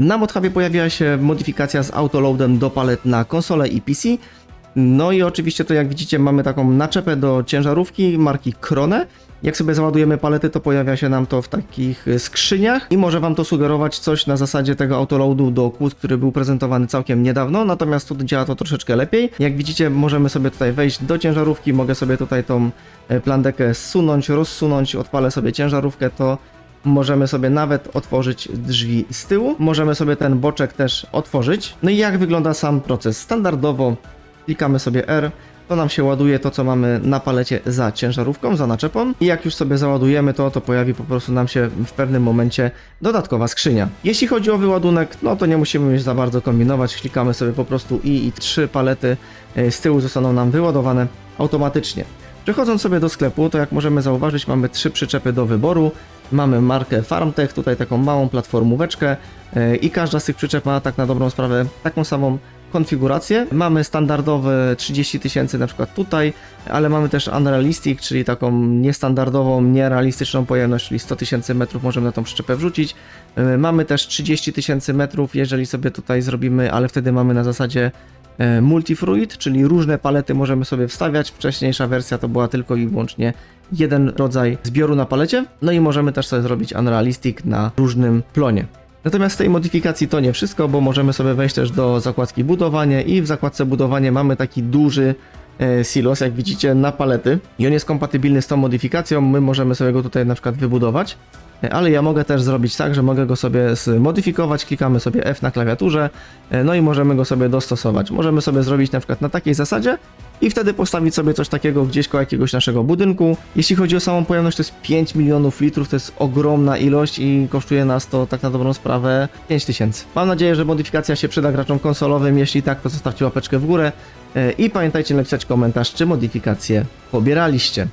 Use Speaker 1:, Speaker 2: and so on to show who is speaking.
Speaker 1: Na ModHubie pojawiła się modyfikacja z autoloadem do palet na konsolę i PC. No i oczywiście to jak widzicie mamy taką naczepę do ciężarówki marki Krone. Jak sobie załadujemy palety, to pojawia się nam to w takich skrzyniach i może Wam to sugerować coś na zasadzie tego autoloadu do kłód, który był prezentowany całkiem niedawno, natomiast tu działa to troszeczkę lepiej. Jak widzicie, możemy sobie tutaj wejść do ciężarówki, mogę sobie tutaj tą e, plandekę zsunąć, rozsunąć, odpalę sobie ciężarówkę, to Możemy sobie nawet otworzyć drzwi z tyłu. Możemy sobie ten boczek też otworzyć. No i jak wygląda sam proces? Standardowo klikamy sobie R, to nam się ładuje to, co mamy na palecie za ciężarówką, za naczepą. I jak już sobie załadujemy to, to pojawi po prostu nam się w pewnym momencie dodatkowa skrzynia. Jeśli chodzi o wyładunek, no to nie musimy już za bardzo kombinować. Klikamy sobie po prostu i i trzy palety e, z tyłu zostaną nam wyładowane automatycznie. Przechodząc sobie do sklepu, to jak możemy zauważyć, mamy trzy przyczepy do wyboru. Mamy markę Farmtech, tutaj taką małą platformóweczkę e, i każda z tych przyczep ma tak na dobrą sprawę taką samą konfigurację. Mamy standardowe 30 tysięcy na przykład tutaj, ale mamy też Unrealistic, czyli taką niestandardową, nierealistyczną pojemność, czyli 100 tysięcy metrów możemy na tą przyczepę wrzucić. E, Mamy też 30 tysięcy metrów, jeżeli sobie tutaj zrobimy, ale wtedy mamy na zasadzie e, multifruit, czyli różne palety możemy sobie wstawiać. Wcześniejsza wersja to była tylko i wyłącznie jeden rodzaj zbioru na palecie, no i możemy też sobie zrobić Unrealistic na różnym plonie. Natomiast z tej modyfikacji to nie wszystko, bo możemy sobie wejść też do zakładki budowanie i w zakładce budowanie mamy taki duży e, silos, jak widzicie, na palety. I on jest kompatybilny z tą modyfikacją, my możemy sobie go tutaj na przykład wybudować, ale ja mogę też zrobić tak, że mogę go sobie zmodyfikować, klikamy sobie F na klawiaturze, e, no i możemy go sobie dostosować. Możemy sobie zrobić na przykład na takiej zasadzie i wtedy postawić sobie coś takiego gdzieś koło jakiegoś naszego budynku. Jeśli chodzi o samą pojemność, to jest 5 milionów litrów, to jest ogromna ilość i kosztuje nas to tak na dobrą sprawę 5 tysięcy. Mam nadzieję, że modyfikacja się przyda graczom konsolowym, jeśli tak, to zostawcie łapeczkę w górę e, i pamiętajcie napisać komentarz, czy modyfikację pobieraliście.